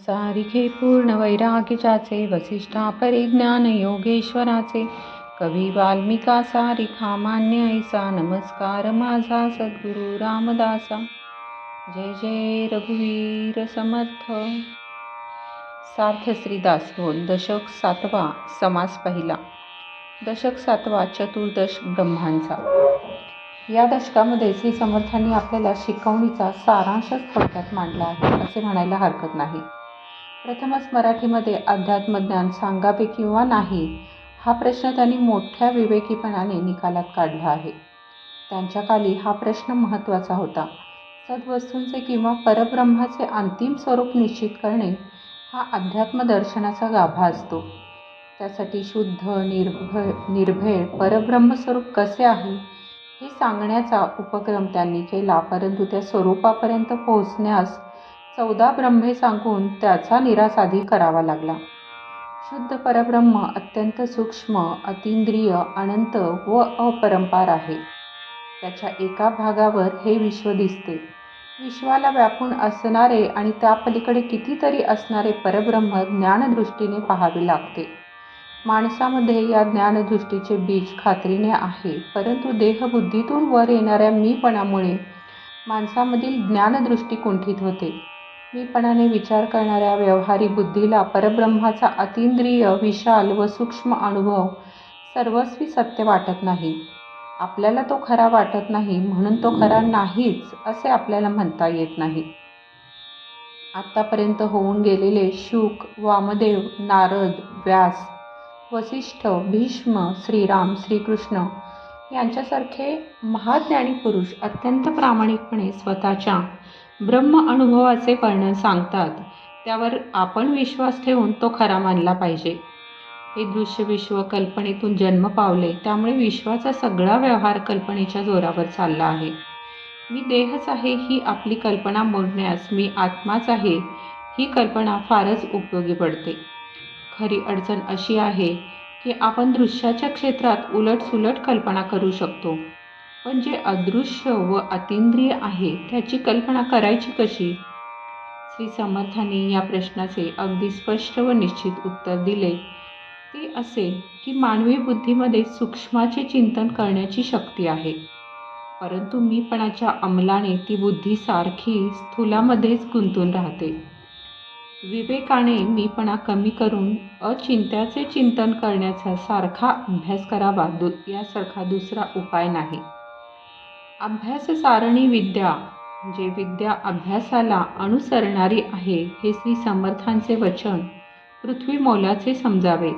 सारिखे पूर्ण वैराग्याचे वसिष्ठा परिज्ञान योगेश्वराचे। कवी वाल्मिका सारिखा मान्य ऐसा नमस्कार माझा सद्गुरु रामदासा। जय जय रघुवीर समर्थ। सार्थ श्रीदास बोल दशक सातवा समास पहिला। दशक सातवा चतुर्दश ब्रह्मांचा या दशकामध्ये श्री समर्थांनी आपल्याला शिकवणीचा सारांशच थोडक्यात मांडला आहे असे म्हणायला हरकत नाही. प्रथमच मराठीमध्ये अध्यात्मज्ञान सांगावे किंवा नाही हा प्रश्न त्यांनी मोठ्या विवेकीपणाने निकालात काढला आहे. त्यांच्या काली हा प्रश्न महत्त्वाचा होता. सद्वस्तूंचे किंवा परब्रह्माचे अंतिम स्वरूप निश्चित करणे हा अध्यात्म दर्शनाचा गाभा असतो. त्यासाठी शुद्ध निर्भय निर्भेळ परब्रह्मस्वरूप कसे आहे हे सांगण्याचा उपक्रम त्यांनी केला परंतु त्या स्वरूपापर्यंत पोहोचण्यास चौदा ब्रह्मे सांगून त्याचा निरासाधी करावा लागला. शुद्ध परब्रह्म अत्यंत सूक्ष्म अतिंद्रिय अनंत व अपरंपार आहे. त्याच्या एका भागावर हे विश्व दिसते. विश्वाला व्यापून असणारे आणि त्या पलीकडे कितीतरी असणारे परब्रह्म ज्ञानदृष्टीने पाहावे लागते. माणसामध्ये या ज्ञानदृष्टीचे बीज खात्रीने आहे परंतु देहबुद्धीतून वर येणाऱ्या मीपणामुळे माणसामधील ज्ञानदृष्टी कुंठित होते. मीपणाने विचार करणाऱ्या व्यवहारी बुद्धीला परब्रह्माचा अतिंद्रिय विशाल व सूक्ष्म अनुभव सर्वस्वी सत्य वाटत नाही. आपल्याला तो खरा वाटत नाही म्हणून तो खरा नाहीच असे आपल्याला म्हणता येत नाही. आत्तापर्यंत होऊन गेलेले शुक वामदेव नारद व्यास वसिष्ठ भीष्म श्रीराम श्रीकृष्ण यांच्यासारखे महाज्ञानी पुरुष अत्यंत प्रामाणिकपणे स्वतःच्या ब्रह्म अनुभवाचे वर्णन सांगतात. त्यावर आपण विश्वास ठेवून तो खरा मानला पाहिजे. हे दृश्य विश्व कल्पनेतून जन्म पावले त्यामुळे विश्वाचा सगळा व्यवहार कल्पनेच्या जोरावर चालला आहे. मी देहच आहे ही आपली कल्पना मोडण्यास मी आत्माच आहे ही कल्पना फारच उपयोगी पडते. खरी अडचण अशी आहे की आपण दृश्याच्या क्षेत्रात उलटसुलट कल्पना करू शकतो. पण जे अदृश्य व अतिंद्रिय आहे त्याची कल्पना करायची कशी? श्री समर्थांनी या प्रश्नाचे अगदी स्पष्ट व निश्चित उत्तर दिले. ते असे की मानवी बुद्धीमध्ये सूक्ष्माचे चिंतन करण्याची शक्ती आहे. परंतु मीपणाच्या अंमलाने ती बुद्धी सारखी स्थूलामध्येच गुंतून राहते. विवेकाने मीपणा कमी करून अचिंत्याचे चिंतन करण्याचा सारखा अभ्यास करावा दु यासारखा दुसरा उपाय नाही. अभ्यास सारणी विद्या जे विद्या अभ्यासाला अनुसरणारी आहे हे श्री समर्थांचे वचन. पृथ्वी मोलाचे समजावे.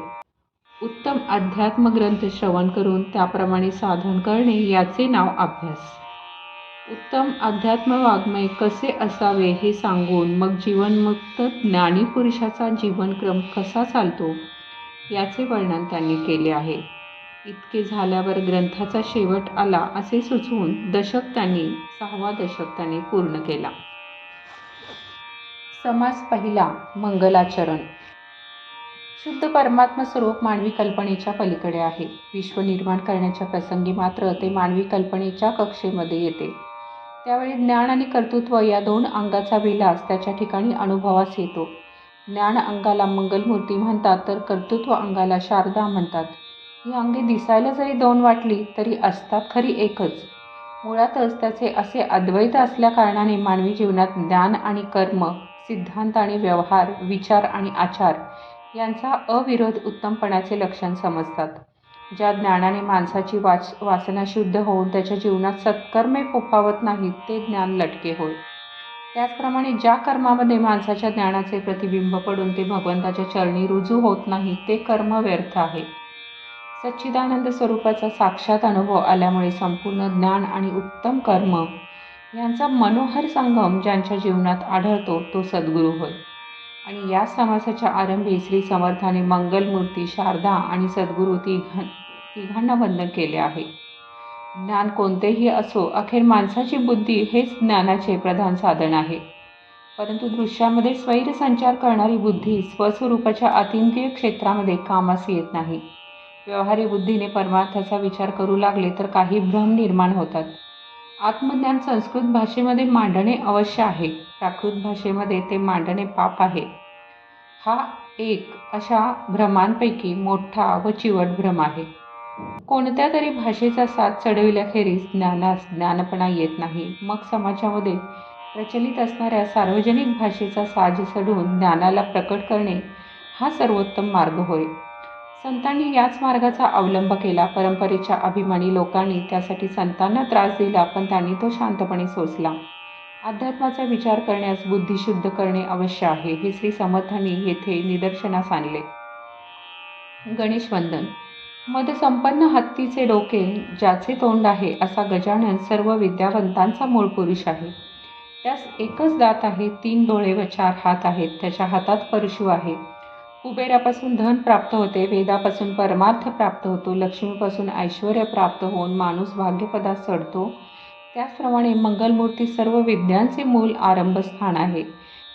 उत्तम अध्यात्म ग्रंथ श्रवण करून त्याप्रमाणे साधन करणे याचे नाव अभ्यास. उत्तम अध्यात्म वाङ्मय कसे असावे हे सांगून मग जीवनमुक्त ज्ञानी पुरुषाचा जीवनक्रम कसा चालतो याचे वर्णन त्यांनी केले आहे. इतके झाल्यावर ग्रंथाचा शेवट आला असे सुचवून दशक त्यांनी सहावा दशक त्यांनी पूर्ण केला. समास पहिला मंगलाचरण. शुद्ध परमात्मा स्वरूप मानवी कल्पनेच्या पलीकडे आहे. विश्व निर्माण करण्याच्या प्रसंगी मात्र ते मानवी कल्पनेच्या कक्षेमध्ये येते. त्यावेळी ज्ञान आणि कर्तृत्व या दोन अंगाचा विलास त्याच्या ठिकाणी अनुभवास येतो. ज्ञान अंगाला मंगलमूर्ती म्हणतात तर कर्तृत्व अंगाला शारदा म्हणतात. ही अंगी दिसायला जरी दोन वाटली तरी असतात खरी एकच. मुळातच त्याचे असे अद्वैत असल्याकारणाने मानवी जीवनात ज्ञान आणि कर्म सिद्धांत आणि व्यवहार विचार आणि आचार यांचा अविरोध उत्तमपणाचे लक्षण समजतात. ज्या ज्ञानाने माणसाची वाच वासना शुद्ध होऊन त्याच्या जीवनात सत्कर्मे फोफावत नाहीत ते ज्ञान लटके होय. त्याचप्रमाणे ज्या कर्मामध्ये माणसाच्या ज्ञानाचे प्रतिबिंब पडून ते भगवंताच्या चरणी रुजू होत नाही ते कर्म व्यर्थ आहे. सच्चिदानंद स्वरूपाचा साक्षात अनुभव आल्यामुळे संपूर्ण ज्ञान आणि उत्तम कर्म यांचा मनोहर संगम ज्यांच्या जीवनात आढळतो तो सद्गुरू होय. आणि या समासाच्या आरंभी श्री समर्थाने मंगलमूर्ती शारदा आणि सद्गुरू तिघ तिघांना वंदन केले आहे. ज्ञान कोणतेही असो अखेर माणसाची बुद्धी हेच ज्ञानाचे प्रधान साधन आहे. परंतु दृश्यामध्ये स्वैरसंचार करणारी बुद्धी स्वस्वरूपाच्या अतिंद्रिय क्षेत्रामध्ये कामास येत नाही. व्यवहारी बुद्धीने परमार्थाचा विचार करू लागले तर काही भ्रम निर्माण होतात. आत्मज्ञान संस्कृत भाषेमध्ये मांडणे अवश्य आहे. प्राकृत भाषेमध्ये ते मांडणे पाप आहे. हा एक अशा भ्रमांपैकी मोठा व चिवट भ्रम आहे. कोणत्या तरी भाषेचा साथ चढविल्याखेरीज ज्ञानास ज्ञानपणा येत नाही. मग समाजामध्ये प्रचलित असणाऱ्या सार्वजनिक भाषेचा साज चढवून ज्ञानाला प्रकट करणे हा सर्वोत्तम मार्ग होय. संतांनी याच मार्गाचा अवलंब केला. परंपरेच्या अभिमानी लोकांनी त्यासाठी संतांना त्रास दिला पण त्यांनी तो शांतपणे सोसला. अध्यात्माचा विचार करण्यास बुद्धिशुद्ध करणे अवश्य आहे हे श्री समर्थांनी येथे निदर्शनास आणले. गणेश वंदन. मदसंपन्न हत्तीचे डोके ज्याचे तोंड आहे असा गजानन सर्व विद्यावंतांचा मूळ पुरुष आहे. त्यास एकच दात आहे तीन डोळे व चार हात आहेत त्याच्या हातात परशु आहे. कुबेरापासून धन प्राप्त होते वेदापासून परमार्थ प्राप्त होतो लक्ष्मीपासून ऐश्वर प्राप्त होऊन माणूस भाग्यपदात चढतो. त्याचप्रमाणे मंगलमूर्ती सर्व विद्यांचे मूल आरंभस्थान आहे.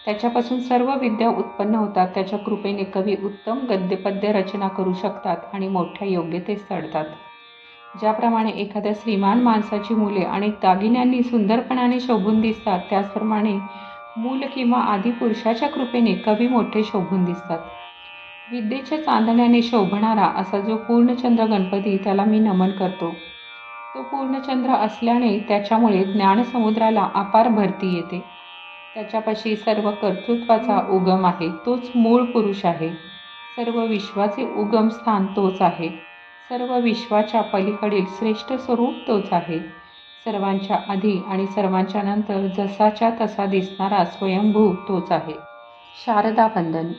त्याच्यापासून सर्व विद्या उत्पन्न होतात त्याच्या कृपेने कवी उत्तम गद्यपद्य रचना करू शकतात आणि मोठ्या योग्यतेस चढतात. ज्याप्रमाणे एखाद्या श्रीमान माणसाची मुले अनेक दागिन्यांनी सुंदरपणाने शोभून दिसतात त्याचप्रमाणे मूल किंवा आदिपुरुषाच्या कृपेने कवी मोठे शोभून दिसतात. विद्येच्या चांदण्याने शोभणारा असा जो पूर्णचंद्र गणपती त्याला मी नमन करतो तो पूर्णचंद्र असल्याने त्याच्यामुळे ज्ञानसमुद्राला अपार भरती येते. त्याच्यापाशी सर्व कर्तृत्वाचा उगम आहे तोच मूळ पुरुष आहे. सर्व विश्वाचे उगम स्थान तोच आहे. सर्व विश्वाच्या पलीकडील श्रेष्ठ स्वरूप तोच आहे. सर्वांच्या आधी आणि सर्वांच्या नंतर जसाच्या तसा दिसणारा स्वयंभू तोच आहे. शारदा वंदन.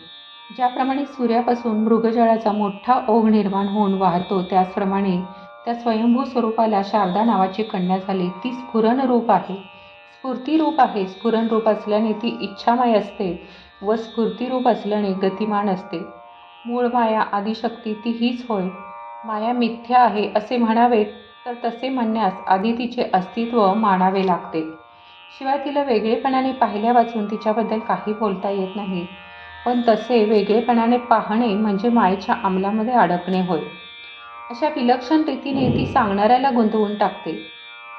ज्याप्रमाणे सूर्यापासून मृगजळाचा मोठा ओघ निर्माण होऊन वाहतो त्याचप्रमाणे त्या स्वयंभू स्वरूपाला शारदा नावाची कन्या झाली. ती स्फुरण रूप आहे. स्फूर्तिरूप आहे. स्फुरण रूप असल्याने ती इच्छामय असते व स्फूर्तिरूप असल्याने गतिमान असते. मूळ माया आदिशक्ती ती हीच होय. माया मिथ्या आहे असे म्हणावे तर तसे म्हणण्यास आधी तिचे अस्तित्व मानावे लागते. शिवाय तिला वेगळेपणाने पाहिल्या वाचून तिच्याबद्दल काही बोलता येत नाही. पण तसे वेगळेपणाने पाहणे म्हणजे मायेच्या अंमलामध्ये अडकणे होय. अशा विलक्षण रीतीने ती सांगणाऱ्याला गुंतवून टाकते.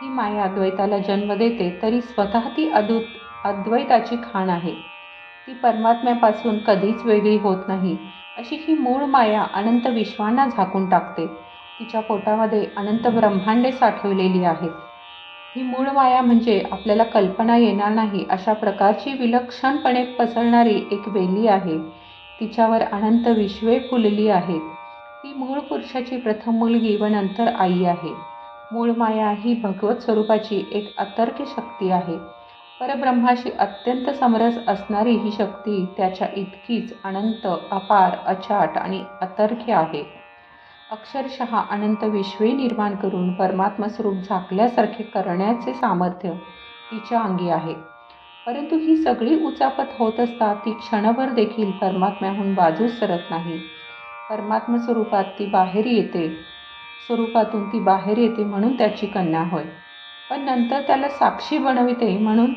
ही माया अद्वैताला जन्म देते तरी स्वतः ती अद्वैत अद्वैताची खाण आहे. ती परमात्म्यापासून कधीच वेगळी होत नाही. अशी ही मूळ माया अनंत विश्वांना झाकून टाकते. तिच्या पोटामध्ये अनंत ब्रह्मांडे साठवलेली आहेत. ही मूळ माया म्हणजे आपल्याला कल्पना येणार नाही अशा प्रकारची विलक्षणपणे पसरणारी एक वेली आहे. तिच्यावर अनंत विश्वे फुलली आहेत. ती मूळ पुरुषाची प्रथम मुलगी व नंतर आई आहे. मूळ माया ही भगवत स्वरूपाची एक अतर्क शक्ती आहे. परब्रह्माशी अत्यंत समरस असणारी ही शक्ती त्याच्या इतकीच अनंत अपार अचाट आणि अतर्क्य आहे. अक्षरशः अनंत विश्वे निर्माण करून परमात्मा स्वरूप झाकल्यासारखे करण्याचे सामर्थ्य तिच्या अंगी आहे. परंतु ही सगळी उचापत होत असता ती क्षणभर देखील परमात्म्याहून बाजू सरत नाही. परमात्मा स्वरूपात ती बाहेर येते. स्वरूपातून ती बाहेर येते म्हणून त्याची कन्या होय. पण नंतर त्याला साक्षी बनविते म्हणून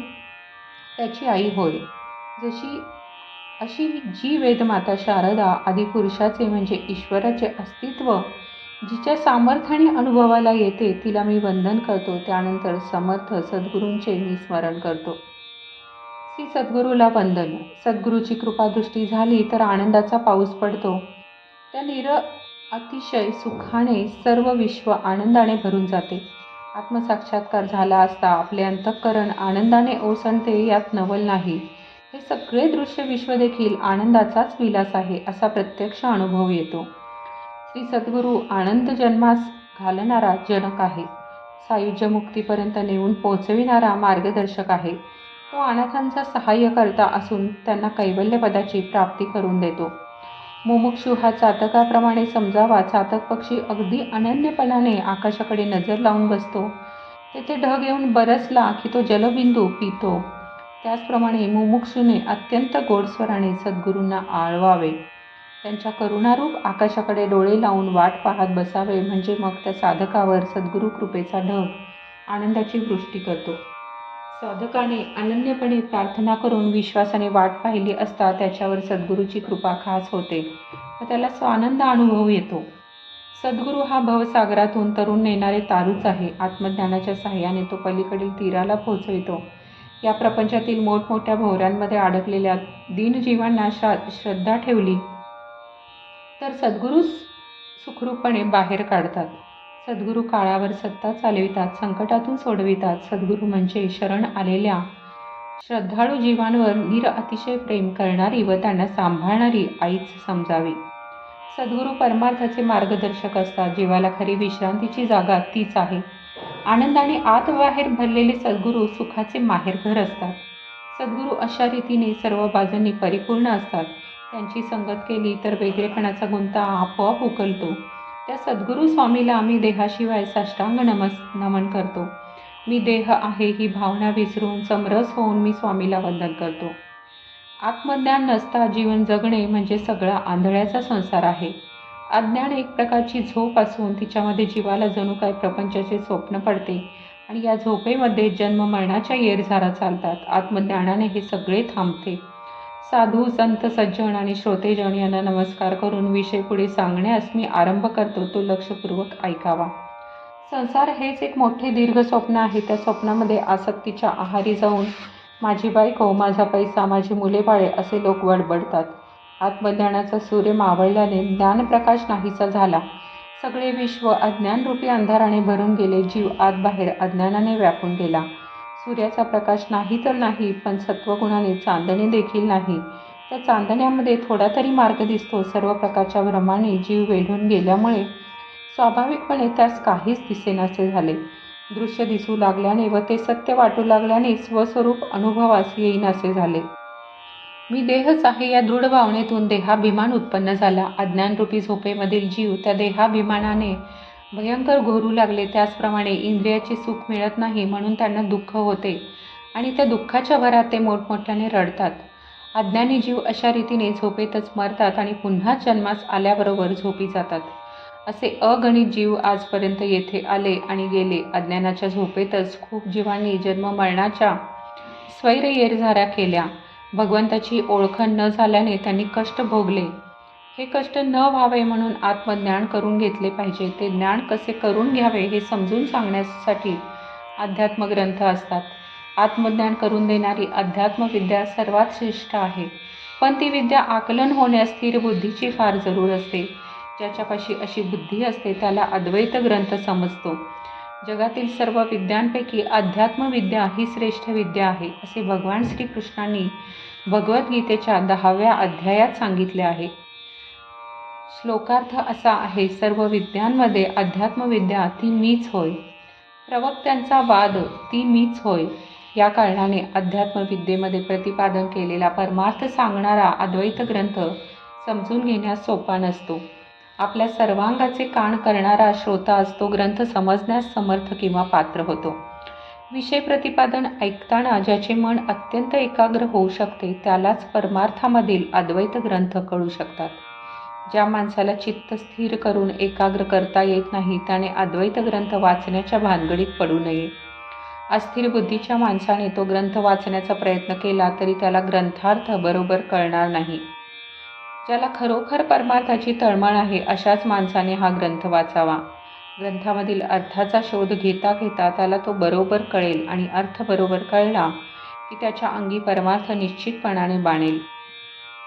त्याची आई होय. जशी अशी जी वेदमाता शारदा आदिपुरुषाचे म्हणजे ईश्वराचे अस्तित्व जिच्या सामर्थ्याने अनुभवाला येते तिला मी वंदन करतो. त्यानंतर समर्थ सद्गुरूंचे मी स्मरण करतो. श्री सद्गुरूला वंदन. सद्गुरूची कृपादृष्टी झाली तर आनंदाचा पाऊस पडतो. त्या निर अतिशय सुखाने सर्व विश्व आनंदाने भरून जाते. आत्मसाक्षात्कार झाला असता आपले अंतःकरण आनंदाने ओसंडते यात नवल नाही. हे सगळे दृश्य विश्व देखील आनंदाचाच विलास आहे असा प्रत्यक्ष अनुभव येतो. श्री सद्गुरू आनंद जन्मास घालणारा जनक आहे. सायुज्य मुक्तीपर्यंत नेऊन पोहोचविणारा मार्गदर्शक आहे. तो अनाथांचा सहाय्यकर्ता असून त्यांना कैवल्यपदाची प्राप्ती करून देतो. मुमुक्षू हा चातकाप्रमाणे समजावा चातक पक्षी अगदी अनन्यपणाने आकाशाकडे नजर लावून बसतो. तेथे ढग येऊन बरसला की तो जलबिंदू पितो. त्याचप्रमाणे मुमुक्षूने अत्यंत गोडस्वराने सद्गुरूंना आळवावे. त्यांच्या करुणारूप आकाशाकडे डोळे लावून वाट पाहत बसावे म्हणजे मग त्या साधकावर सद्गुरू कृपेचा ढग आनंदाची वृष्टी करतो. साधकाने अनन्यपणे प्रार्थना करून विश्वासाने वाट पाहिली असता त्याच्यावर सद्गुरूची कृपा खास होते व त्याला स्वानंद अनुभव येतो. सद्गुरू हा भवसागरातून तरुण नेणारे तारूच आहे. आत्मज्ञानाच्या सहाय्याने तो पलीकडील तीराला पोहोचवितो. या प्रपंचातील मोठमोठ्या भोवऱ्यांमध्ये अडकलेल्या दीनजीवांना श्रा श्रद्धा ठेवली. तर सद्गुरू सुखरूपणे बाहेर काढतात. सद्गुरू काळावर सत्ता चालवितात संकटातून सोडवितात. सद्गुरू म्हणजे शरण आलेल्या श्रद्धाळू जीवांवर निर अतिशय प्रेम करणारी व त्यांना सांभाळणारी आईच समजावी. सद्गुरू परमार्थाचे मार्गदर्शक असतात. जीवाला खरी विश्रांतीची जागा तीच आहे. आनंदाने आत बाहेर भरलेले सद्गुरू सुखाचे माहेरघर असतात. सद्गुरू अशा रीतीने सर्व बाजूंनी परिपूर्ण असतात. त्यांची संगत केली तर वेगळेपणाचा गुंता आपोआप उकलतो. त्या सद्गुरू स्वामीला आम्ही देहाशिवाय साष्टांग नमस नमन करतो. मी देह आहे ही भावना विसरून समरस होऊन मी स्वामीला वंदन करतो. आत्मज्ञान नसता जीवन जगणे म्हणजे सगळा आंधळ्याचा संसार आहे. अज्ञान एक प्रकारची झोप असून तिच्यामध्ये जीवाला जणू काय प्रपंचाचे स्वप्न पडते. आणि या झोपेमध्ये जन्म मरणाच्या येरझारा चालतात. आत्मज्ञानाने हे सगळे थांबते. साधू संत सज्जन आणि श्रोतेजन यांना नमस्कार करून विषय पुढे सांगण्यास मी आरंभ करतो. तो लक्षपूर्वक ऐकावा. संसार हेच एक मोठे दीर्घ स्वप्न आहे. त्या स्वप्नामध्ये आसक्तीच्या आहारी जाऊन माझी बायको माझा पैसा माझी मुले बाळे असे लोक वडबडतात. आत्मज्ञानाचा सूर्य मावळल्याने ज्ञानप्रकाश नाहीसा झाला. सगळे विश्व अज्ञानरूपी अंधाराने भरून गेले जीव आत बाहेर अज्ञानाने व्यापून गेला. सूर्याचा प्रकाश नाही तर नाही पण सत्वगुणाने चांदणे देखील नाही. त्या चांदण्यामध्ये थोडा तरी मार्ग दिसतो. सर्व प्रकारच्या भ्रमाने जीव वेढून गेल्यामुळे स्वाभाविकपणे त्यास काहीच दिसेनासे झाले. दृश्य दिसू लागल्याने व ते सत्य वाटू लागल्याने स्वस्वरूप अनुभवास येईनासे झाले. मी देहच आहे या दृढ भावनेतून देहाभिमान उत्पन्न झाला. अज्ञानरूपी झोपेमधील जीव त्या देहाभिमानाने भयंकर घोरू लागले. त्याचप्रमाणे इंद्रियाचे सुख मिळत नाही म्हणून त्यांना दुःख होते आणि त्या दुःखाच्या भरात ते मोठमोठ्याने रडतात. अज्ञानी जीव अशा रीतीने झोपेतच मरतात आणि पुन्हा जन्मास आल्याबरोबर झोपी जातात. असे अगणित जीव आजपर्यंत येथे आले आणि गेले. अज्ञानाच्या झोपेतच खूप जीवांनी जन्म मरणाच्या स्वैर येरझाऱ्या केल्या. भगवंताची ओळखण न झाल्याने त्यांनी कष्ट भोगले. हे कष्ट न व्हावे म्हणून आत्मज्ञान करून घेतले पाहिजे. ते ज्ञान कसे करून घ्यावे हे समजून सांगण्यासाठी अध्यात्म ग्रंथ असतात. आत्मज्ञान करून देणारी अध्यात्मविद्या सर्वात श्रेष्ठ आहे. पण ती विद्या आकलन होण्यास स्थिर बुद्धीची फार जरूर असते. ज्याच्यापाशी अशी बुद्धी असते त्याला अद्वैत ग्रंथ समजतो. जगातील सर्व विद्यांपैकी अध्यात्मविद्या ही श्रेष्ठ विद्या आहे असे भगवान श्रीकृष्णांनी भगवद्गीतेच्या दहाव्या अध्यायात सांगितले आहे. श्लोकार्थ असा आहे सर्व विद्यांमध्ये अध्यात्मविद्या ती मीच होय. प्रवक्त्यांचा वाद ती मीच होय. या कारणाने अध्यात्मविद्येमध्ये प्रतिपादन केलेला परमार्थ सांगणारा अद्वैत ग्रंथ समजून घेण्यास सोपा नसतो. आपल्या सर्वांगाचे कान करणारा श्रोता असतो ग्रंथ समजण्यास समर्थ किंवा पात्र होतो. विषय प्रतिपादन ऐकताना ज्याचे मन अत्यंत एकाग्र होऊ शकते त्यालाच परमार्थामधील अद्वैत ग्रंथ कळू शकतात. ज्या माणसाला चित्त स्थिर करून एकाग्र करता येत नाही त्याने अद्वैत ग्रंथ वाचण्याच्या भानगडीत पडू नये. अस्थिर बुद्धीच्या माणसाने तो ग्रंथ वाचण्याचा प्रयत्न केला तरी त्याला ग्रंथार्थ बरोबर कळणार नाही. ज्याला खरोखर परमार्थाची तळमळ आहे अशाच माणसाने हा ग्रंथ वाचावा. ग्रंथामधील अर्थाचा शोध घेता घेता त्याला तो बरोबर कळेल आणि अर्थ बरोबर कळला की त्याच्या अंगी परमार्थ निश्चितपणाने बाणेल.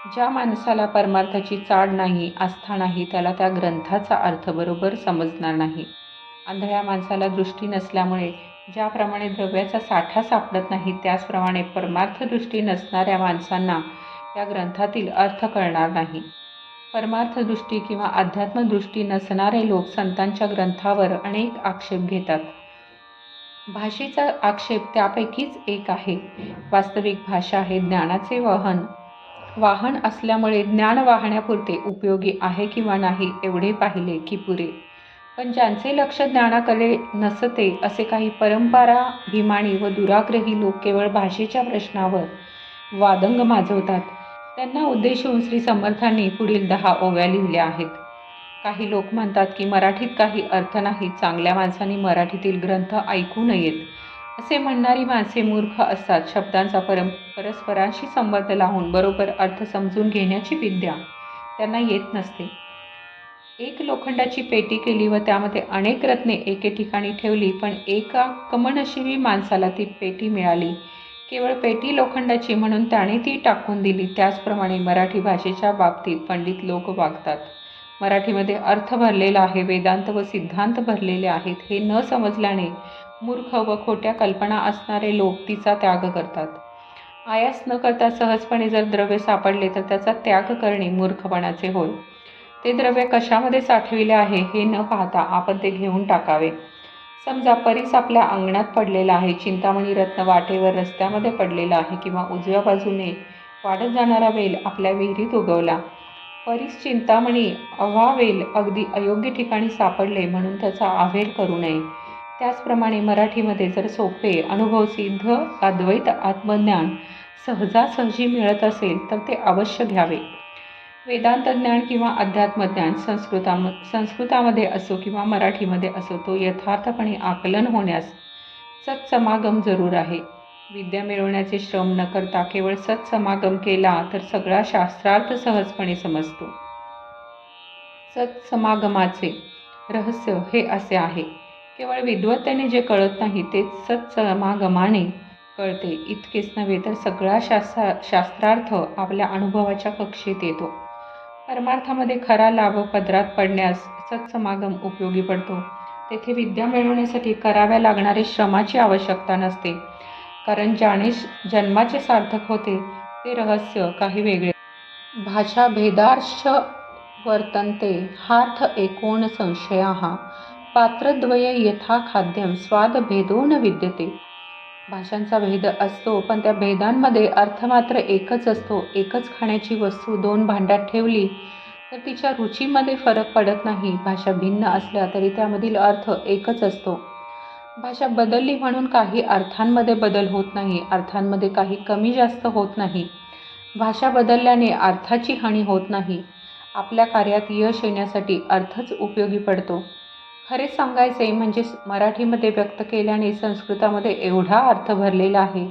ज्या माणसाला परमार्थाची चाड नाही आस्था नाही त्याला त्या ग्रंथाचा अर्थ बरोबर समजणार नाही. आंधळ्या माणसाला दृष्टी नसल्यामुळे ज्याप्रमाणे द्रव्याचा साठा सापडत नाही त्याचप्रमाणे परमार्थ दृष्टी नसणाऱ्या माणसांना या ग्रंथातील अर्थ कळणार नाही. परमार्थदृष्टी किंवा अध्यात्मदृष्टी नसणारे लोक संतांच्या ग्रंथावर अनेक आक्षेप घेतात. भाषेचा आक्षेप त्यापैकीच एक आहे. वास्तविक भाषा हे ज्ञानाचे वाहन वाहन असल्यामुळे ज्ञान वाहण्यापुरते उपयोगी आहे किंवा नाही एवढे पाहिले की पुरे. पण ज्यांचे लक्ष ज्ञानाकडे नसते असे काही परंपरा भिमाणी व दुराग्रही लोक केवळ भाषेच्या प्रश्नावर वादंग माजवतात. त्यांना उद्देशून श्री समर्थांनी पुढील दहा ओव्या लिहिल्या आहेत. काही लोक म्हणतात की मराठीत काही अर्थ नाही चांगल्या माणसांनी मराठीतील ग्रंथ ऐकू नयेत. असे म्हणणारी माणसे मूर्ख असतात शब्दांचा परम परस्परांशी संबंध लावून बरोबर अर्थ समजून घेण्याची विद्या त्यांना येत नसते. एक लोखंडाची पेटी केली व त्यामध्ये अनेक रत्ने एके ठिकाणी ठेवली पण एका कमनशिबी माणसाला ती पेटी मिळाली. केवळ पेटी लोखंडाची म्हणून त्याने ती टाकून दिली. त्याचप्रमाणे मराठी भाषेच्या बाबतीत पंडित लोक वागतात. मराठीमध्ये अर्थ भरलेला आहे वेदांत व सिद्धांत भरलेले आहेत हे न समजल्याने मूर्ख व खोट्या कल्पना असणारे लोक तिचा त्याग करतात. आयास न करता सहजपणे जर द्रव्य सापडले तर त्याचा त्याग करणे मूर्खपणाचे होय. ते द्रव्य कशामध्ये साठविले आहे हे न पाहता आपण ते घेऊन टाकावे. समजा परीस आपल्या अंगणात पडलेला आहे चिंतामणी रत्न वाटेवर रस्त्यामध्ये पडलेला आहे किंवा उजव्या बाजूने वाढत जाणारा वेल आपल्या विहिरीत उगवला. परीस चिंतामणी अव्हावेल अगदी अयोग्य ठिकाणी सापडले म्हणून त्याचा आवेल करू नये. त्याचप्रमाणे मराठीमध्ये जर सोपे अनुभवसिद्ध अद्वैत आत्मज्ञान सहजासहजी मिळत असेल तर ते अवश्य घ्यावे. वेदांत ज्ञान किंवा अध्यात्मज्ञान संस्कृताम संस्कृतामध्ये असो किंवा मराठीमध्ये असो तो यथार्थपणे आकलन होण्यास सत्समागम जरूर आहे. विद्या मिळवण्याचे श्रम न करता केवळ सत्समागम केला तर सगळा शास्त्रार्थ सहजपणे समजतो. सत्समागमाचे रहस्य हे असे आहे. केवळ विद्वत्तेने जे कळत नाही तेच सत्समागमाने कळते. इतकेच नव्हे तर सगळा शास्त्रा शास्त्रार्थ आपल्या अनुभवाच्या कक्षेत येतो. परमार्थामध्ये खरा लाभ पदरात पडण्यास सत्समागम उपयोगी पडतो. तेथे विद्या मिळवण्यासाठी कराव्या लागणारे श्रमाची आवश्यकता नसते. कारण ज्याने जन्माचे सार्थक होते ते रहस्य काही वेगळे. भाषा भेदार्श वर्तन्ते हार्थ एकोण संशया. पात्रद्वय यथा खाद्यम स्वादभेदो न विद्यते. भाषांचा भेद असतो पण त्या भेदांमध्ये अर्थ मात्र एकच असतो. एकच खाण्याची वस्तू दोन भांड्यात ठेवली तर तिच्या रुचीमध्ये फरक पडत नाही. भाषा भिन्न असल्या तरी त्यामधील अर्थ एकच असतो. भाषा बदलली म्हणून काही अर्थांमध्ये बदल होत नाही. अर्थांमध्ये काही कमी जास्त होत नाही. भाषा बदलल्याने अर्थाची हानी होत नाही. आपल्या कार्यात यश येण्यासाठी अर्थच उपयोगी पडतो. खरे सांगायचे म्हणजे मराठीमध्ये व्यक्त केल्याने संस्कृतामध्ये एवढा अर्थ भरलेला आहे.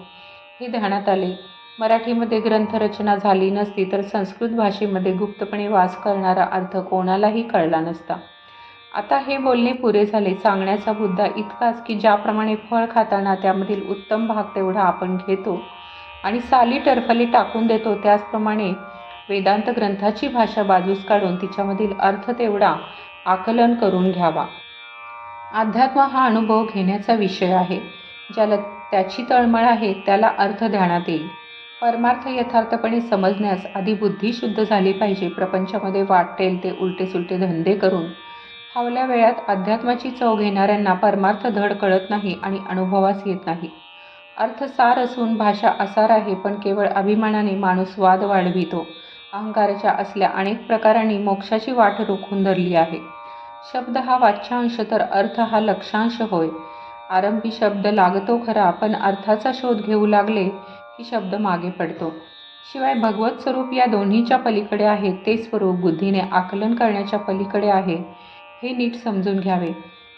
हे ध्यानात आले. मराठीमध्ये ग्रंथरचना झाली नसती तर संस्कृत भाषेमध्ये गुप्तपणे वास करणारा अर्थ कोणालाही कळला नसता. आता हे बोलणे पुरे झाले. सांगण्याचा मुद्दा इतकाच की ज्याप्रमाणे फळ खाताना त्यामधील उत्तम भाग तेवढा आपण घेतो आणि साली टरफली टाकून देतो त्याचप्रमाणे वेदांत ग्रंथाची भाषा बाजूस काढून तिच्यामधील अर्थ तेवढा आकलन करून घ्यावा. अध्यात्म हा अनुभव घेण्याचा विषय आहे. ज्याला त्याची तळमळ आहे त्याला अर्थ ध्यानात येईल. परमार्थ यथार्थपणे समजण्यास आधी बुद्धी शुद्ध झाली पाहिजे. प्रपंचामध्ये वाटेल ते उलटे सुलटे धंदे करून. फावल्या वेळात अध्यात्माची चव घेणाऱ्यांना परमार्थ धड कळत नाही आणि अनुभवास येत नाही. अर्थ सार असून भाषा असार आहे पण केवळ अभिमानाने माणूस वाद वाढवितो. अहंकाराच्या असल्या अनेक प्रकारांनी मोक्षाची वाट रोखून धरली आहे. शब्द हा वाच्यांश तर अर्थ हा लक्षांश होय. आरंभी शब्द लागतो खरा पण अर्थाचा शोध घेऊ लागले की शब्द मागे पडतो. शिवाय भगवत स्वरूप या दोन्हीच्या पलीकडे आहे ते स्वरूप बुद्धीने आकलन करण्याच्या पलीकडे आहे. हे नीट समजून घ्यावे.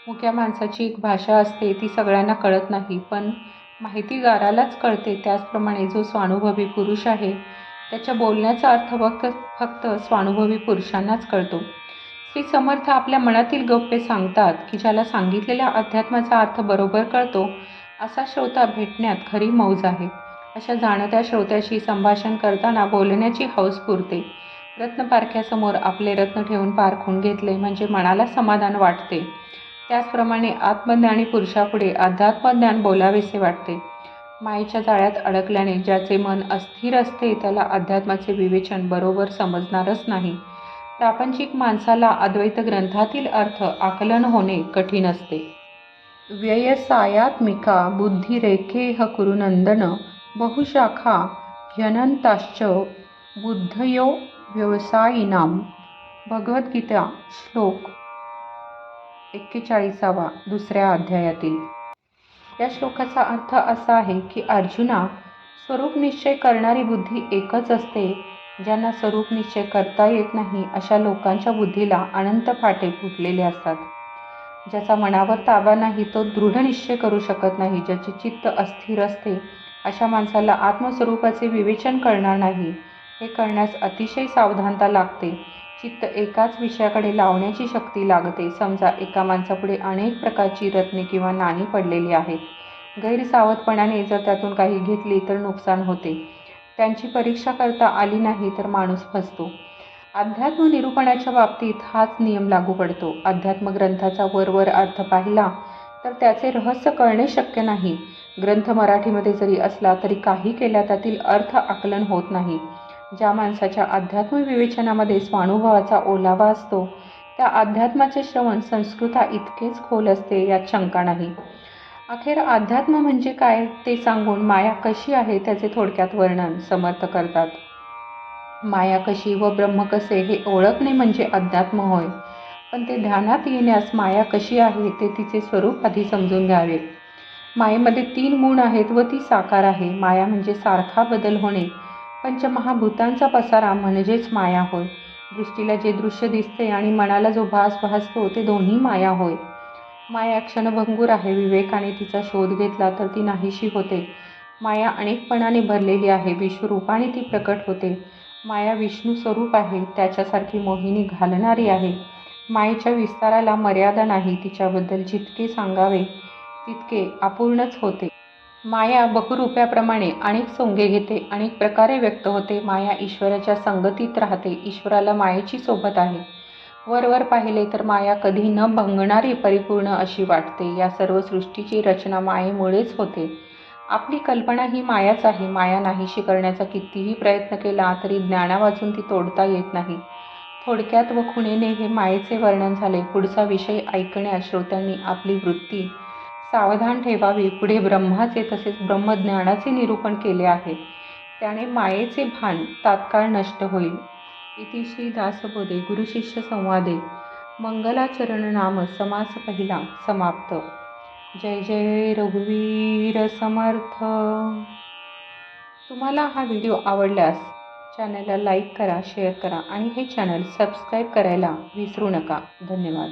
मुख्या माणसाची एक भाषा असते ती सगळ्यांना कळत नाही पण माहितीगारालाच कळते. त्याचप्रमाणे जो स्वानुभवी पुरुष आहे त्याच्या बोलण्याचा अर्थ फक्त फक्त स्वानुभवी पुरुषांनाच कळतो. श्री समर्थ आपल्या मनातील गप्पे सांगतात की ज्याला सांगितलेल्या अध्यात्माचा अर्थ बरोबर कळतो असा श्रोता भेटण्यात खरी मौज आहे. अशा जाणत्या श्रोत्याशी संभाषण करताना बोलण्याची हौस पुरते. रत्नपारख्यासमोर आपले रत्न ठेवून पारखून घेतले म्हणजे मनाला समाधान वाटते. त्याचप्रमाणे आत्मज्ञानी पुरुषापुढे अध्यात्मज्ञान बोलावेसे वाटते. मायेच्या जाळ्यात अडकल्याने ज्याचे मन अस्थिर असते त्याला अध्यात्माचे विवेचन बरोबर समजणारच नाही. प्रापंचिक माणसाला अद्वैत ग्रंथातील अर्थ आकलन होणे कठीण असते. व्ययसायात्मिका बुद्धिरेखेह कुरुनंदन बहुशाखा ह्यनंताश्च बुद्धयो व्यवसायिनाम. भगवद्गीता श्लोक एक्केचाळीसावा दुसऱ्या अध्यायातील. या श्लोकाचा अर्थ असा आहे की अर्जुना स्वरूप निश्चय करणारी बुद्धी एकच असते ज्यांना स्वरूप निश्चय करता येत नाही अशा लोकांच्या बुद्धीला अनंत फाटे फुटलेले असतात. ज्याचा मनावर ताबा नाही तो दृढ निश्चय करू शकत नाही ज्याचे चित्त अस्थिर असते अशा माणसाला आत्मस्वरूपाचे विवेचन करणार नाही. हे करण्यास अतिशय सावधानता लागते. चित्त एकाच विषयाकडे लावण्याची शक्ती लागते. समजा एका माणसापुढे अनेक प्रकारची रत्ने किंवा नाणी पडलेली आहेत. गैरसावधपणाने जर त्यातून काही घेतली तर नुकसान होते. त्यांची परीक्षा करता आली नाही तर माणूस फसतो. अध्यात्म निरूपणाच्या बाबतीत हाच नियम लागू पडतो. अध्यात्म ग्रंथाचा वरवर अर्थ पाहिला तर त्याचे रहस्य कळणे शक्य नाही. ग्रंथ मराठीमध्ये जरी असला तरी काही केल्या त्यातील अर्थ आकलन होत नाही. ज्या माणसाच्या अध्यात्म विवेचनामध्ये स्वानुभवाचा ओलावा असतो त्या अध्यात्माचे श्रवण संस्कृता इतकेच खोल असते यात शंका नाही. अखेर अध्यात्म म्हणजे काय ते सांगून माया कशी आहे त्याचे थोडक्यात वर्णन समर्थ करतात. माया कशी व ब्रह्म कसे हे ओळखणे म्हणजे अध्यात्म होय. पण ते ध्यानात येण्यास माया कशी आहे ते तिचे स्वरूप आधी समजून घ्यावे. मायेमध्ये तीन गुण आहेत व ती साकार आहे. माया म्हणजे सारखा बदल होणे. पंचमहाभूतांचा पसारा म्हणजेच माया होय. दृष्टीला जे दृश्य दिसते आणि मनाला जो भास भासतो ते दोन्ही माया होय. माया क्षणभंगूर आहे विवेकाने तिचा शोध घेतला तर ती नाहीशी होते. माया अनेकपणाने भरलेली आहे विश्वरूपाने ती प्रकट होते. माया विष्णू स्वरूप आहे त्याच्यासारखी मोहिनी घालणारी आहे. मायेच्या विस्ताराला मर्यादा नाही तिच्याबद्दल जितके सांगावे तितके अपूर्णच होते. माया बहुरूप्याप्रमाणे अनेक सोंगे घेते अनेक प्रकारे व्यक्त होते. माया ईश्वराच्या संगतीत राहते ईश्वराला मायेची सोबत आहे. वरवर पाहिले तर माया कधी न भंगणारी परिपूर्ण अशी वाटते. या सर्व सृष्टीची रचना मायेमुळेच होते. आपली कल्पना ही मायाच आहे. माया नाहीशी करण्याचा कितीही प्रयत्न केला तरी ज्ञानावाचून ती तोडता येत नाही. थोडक्यात व खुणेने हे मायेचे वर्णन झाले. पुढचा विषय ऐकण्यास श्रोत्यांनी आपली वृत्ती सावधान ठेवावी. पुढे ब्रह्माचे तसेच ब्रह्मज्ञानाचे निरूपण केले आहे. त्याने मायेचे भान तात्काळ नष्ट होईल. इति श्री दासबोधे गुरुशिष्य संवादे. मंगलाचरण नाम समास पहिला समाप्त. जय जय रघुवीर समर्थ. तुम्हाला हा व्हिडिओ आवडल्यास चॅनलला लाईक करा शेअर करा आणि हे चॅनल सबस्क्राईब करायला विसरू नका. धन्यवाद.